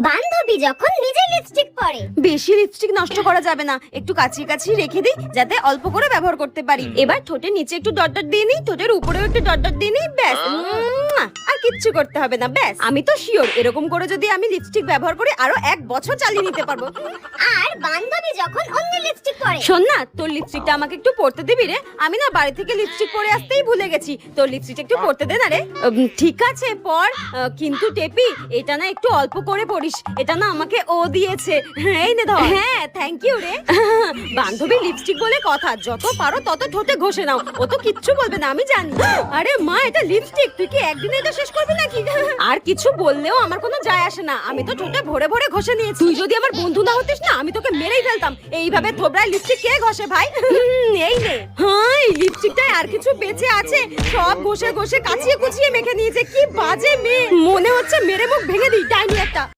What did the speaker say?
বান্ধবী যখন নিজে লিপস্টিক পরে। বেশি লিপস্টিক নষ্ট করা যাবে না। একটু কাছে কাছে রেখে দিই যাতে অল্প করে ব্যবহার করতে পারি। এবার ঠোঁটের নিচে একটু ডট ডট দিয়ে নিই ঠোঁটের উপরেও একটু ডট ডট দিয়ে নিই ব্যাস। মুয়া! কিচ্ছু করতে হবে না ব্যাস। আমি তো শিওর এরকম করে যদি আমি লিপস্টিক ব্যবহার করি আরও এক বছর চালিয়ে নিতে পারব। আর বান্ধবী যখন অন্য লিপস্টিক পরে শোন না তোর লিপস্টিকটা আমাকে একটু পরতে দিবি রে? আমি না বাড়ি থেকে লিপস্টিক পরে আসতেই ভুলে গেছি। তোর লিপস্টিকটা একটু পরতে দে না রে। উম, ঠিক আছে পর। আহ, কিন্তু টেপি এটা না একটু অল্প করে পরিস। এটা না আমাকে ও দিয়েছে। এই নে ধর। হ্যাঁ থ্যাংক ইউ রে। বান্ধবী লিপস্টিক বলে কথা যত পারো তত ঠোঁটে ঘষে নাও। ও তো কিচ্ছু বলবে না আমি জানি। আরে মা এটা লিপস্টিক তুই কি একদিনে এটা শেষ করবি? নাকি? আর কিছু বললেও আমার কোনো যায় আসে না। আমি তো ঠোঁটে ভরে ভরে ঘষে নিয়েছি। তুই যদি আমার বন্ধু না হতিস না, আমি তোকে মেরেই ফেলতাম। এইভাবে থোবড়ায় লিপস্টিক কে ঘষে ভাই? এই নে। হ্যাঁ এই লিপস্টিকটায় আর কিছু বেঁচে আছে। সব ঘষে ঘষে কাচিয়ে কুচিয়ে মেখে নিয়েছে। কি বাজে মেয়ে। মনে হচ্ছে মেরে মুখ ভেঙে দিই টাইম একটা।